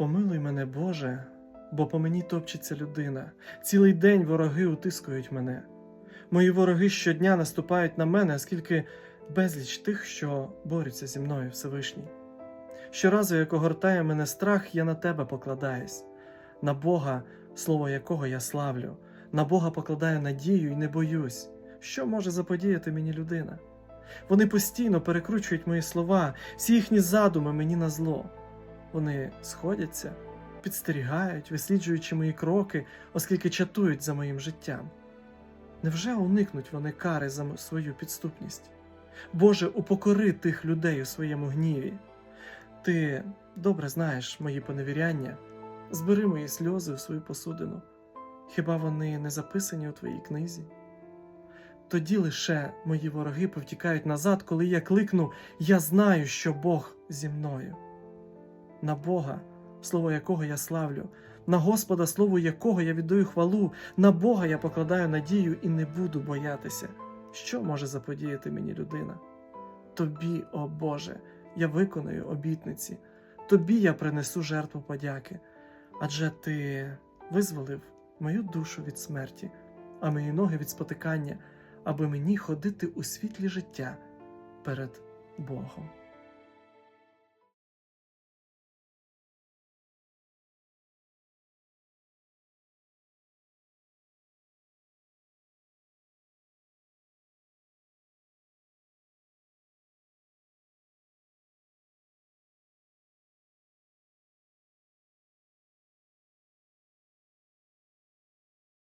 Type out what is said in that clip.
Помилуй мене, Боже, бо по мені топчеться людина. Цілий день вороги утискують мене. Мої вороги щодня наступають на мене, оскільки безліч тих, що борються зі мною Всевишній. Щоразу, як огортає мене страх, я на тебе покладаюсь, на Бога, слово якого я славлю, на Бога покладаю надію і не боюсь. Що може заподіяти мені людина? Вони постійно перекручують мої слова, всі їхні задуми мені на зло. Вони сходяться, підстерігають, висліджуючи мої кроки, оскільки чатують за моїм життям. Невже уникнуть вони кари за свою підступність? Боже, упокори тих людей у своєму гніві. Ти добре знаєш мої поневіряння, збери мої сльози у свою посудину. Хіба вони не записані у твоїй книзі? Тоді лише мої вороги повтікають назад, коли я кликну Я знаю, що Бог зі мною. На Бога, слово якого я славлю, на Господа, слово якого я віддаю хвалу, на Бога я покладаю надію і не буду боятися, що може заподіяти мені людина. Тобі, о Боже, я виконую обітниці, тобі я принесу жертву подяки, адже ти визволив мою душу від смерті, а мої ноги від спотикання, аби мені ходити у світлі життя перед Богом.